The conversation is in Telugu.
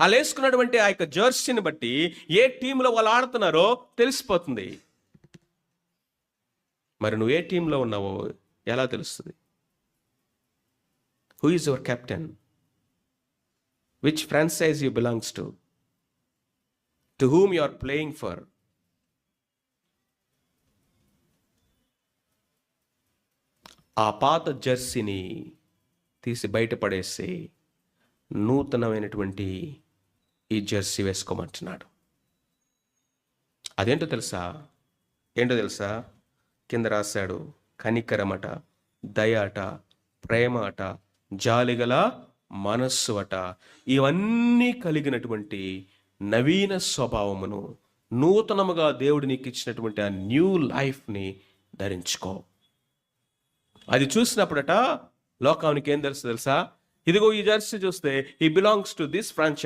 వాళ్ళు వేసుకున్నటువంటి ఆ యొక్క జెర్సీని బట్టి ఏ టీంలో వాళ్ళు ఆడుతున్నారో తెలిసిపోతుంది. మరి నువ్వు ఏ టీంలో ఉన్నావో ఎలా తెలుస్తుంది? Who is your captain which franchise you belongs to to whom you are playing for ఆ పాత జెర్సీని తీసి బయటపడేసి నూతనమైనటువంటి ఈ జెర్సీ వేసుకోమంటున్నాడు. అదేంటో తెలుసా? ఏంటో తెలుసా? కింద రాశాడు కనికరమట దయ అట ప్రేమ అట జాలిగల మనస్సు అట ఇవన్నీ కలిగినటువంటి నవీన స్వభావమును నూతనముగా దేవుడు నీకు ఇచ్చినటువంటి ఆ న్యూ లైఫ్ని ధరించుకో. అది చూసినప్పుడట లోకానికి ఏం తెలుసు తెలుసా? ఇదిగో ఈ జెర్సీ చూస్తే ఈ బిలాంగ్స్ టు దిస్ ఫ్రాంచైజ్